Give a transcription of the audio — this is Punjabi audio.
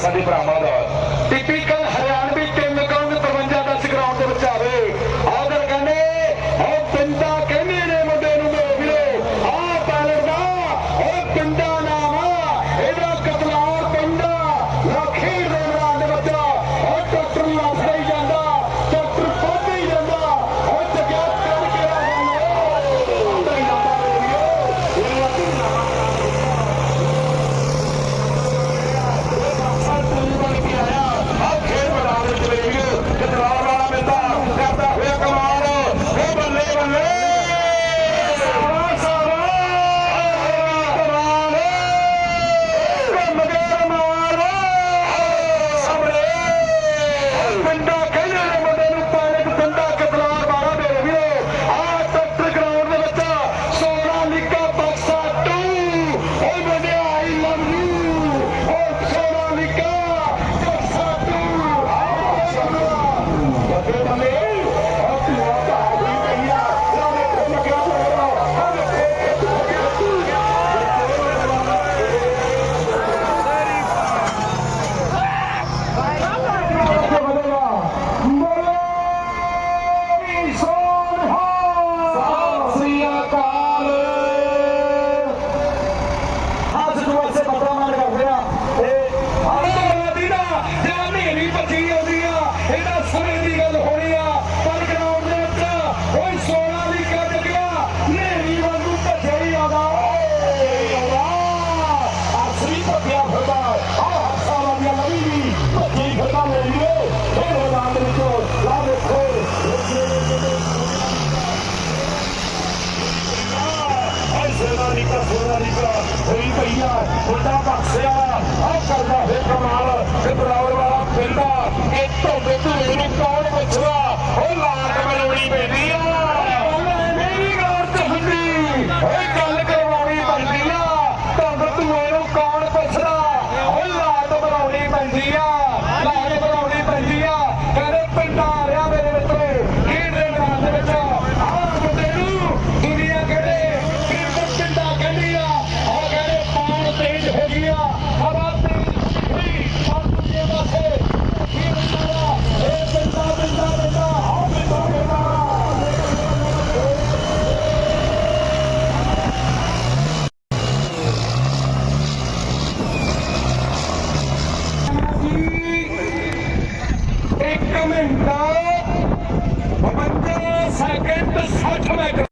passar ali pra Amanda, progress, we live ਇੱਕ ਮਿੰਟ 52 ਸੈਕਿੰਡ 60 ਮੀਟਰ